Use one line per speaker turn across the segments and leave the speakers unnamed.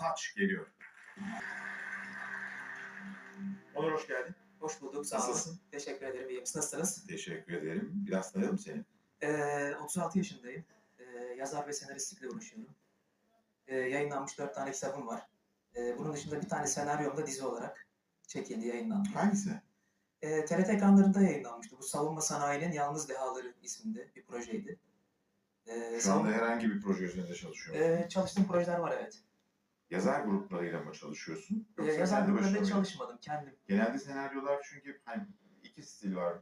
Ataç geliyor. Onur hoş geldin.
Hoş bulduk. Sağ olun.
Nasılsın?
Teşekkür ederim. İyiyim. Siz nasılsınız?
Teşekkür ederim. Biraz tanıyalım seni.
Ee, 36 yaşındayım. Ee, yazar ve senaristlikle uğraşıyorum. Ee, yayınlanmış 4 tane kitabım var. Ee, bunun dışında bir tane senaryom da dizi olarak çekildi, yayınlandı.
Hangisi?
Ee, TRT ekranlarında yayınlanmıştı. Bu Savunma Sanayi'nin Yalnız Dehaları isminde bir projeydi. Ee,
Şu anda
savun-
herhangi bir proje üzerinde çalışıyor.
Ee, çalıştığım projeler var evet.
Yazar gruplarıyla mı çalışıyorsun?
Ee,
Yoksa
yazar
mı?
çalışmadım. Kendim.
Genelde senaryolar çünkü hani iki stil var.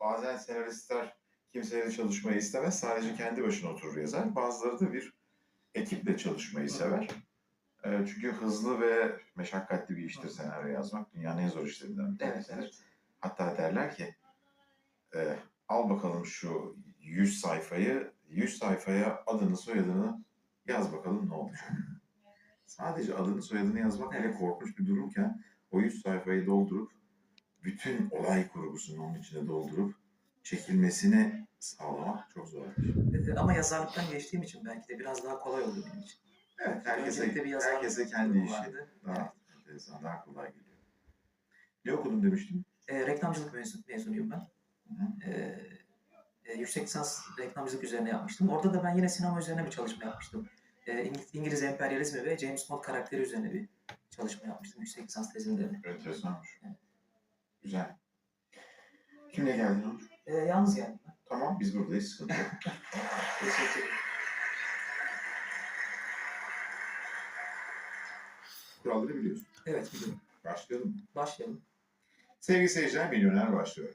Bazen senaristler kimseyle çalışmayı istemez. Sadece kendi başına oturur yazar. Bazıları da bir ekiple çalışmayı sever. Ee, çünkü hızlı ve meşakkatli bir iştir senaryo yazmak. Dünyanın en zor işlerinden bir
Evet,
tanesidir.
evet.
Hatta derler ki e, al bakalım şu 100 sayfayı, 100 sayfaya adını soyadını yaz bakalım ne olacak. Sadece adını soyadını yazmak bile
Evet.
korkunç bir durumken o 100 sayfayı doldurup bütün olay kurgusunu onun içine doldurup çekilmesini sağlamak çok zor.
Ee, ama yazarlıktan geçtiğim için belki de biraz daha kolay oldu benim için.
Evet, herkese, herkese kendi işi
vardı.
daha enteresan, daha kolay geliyor. Ne okudun demiştim?
E, reklamcılık mezun, mezunuyum ben.
Hı.
E, e, yüksek lisans reklamcılık üzerine yapmıştım. Orada da ben yine sinema üzerine bir çalışma yapmıştım. E, İng- İngiliz emperyalizmi ve James Bond karakteri üzerine bir çalışma yapmıştım yüksek lisans tezimde.
Enteresanmış.
Evet.
Güzel. Kimle geldin Onur?
E, yalnız geldim ben.
Tamam biz buradayız sıkıntı yok.
Teşekkür ederim.
Kuralları biliyorsun.
Evet biliyorum.
Başlayalım?
Başlayalım.
Sevgili seyirciler Milyoner başlıyor.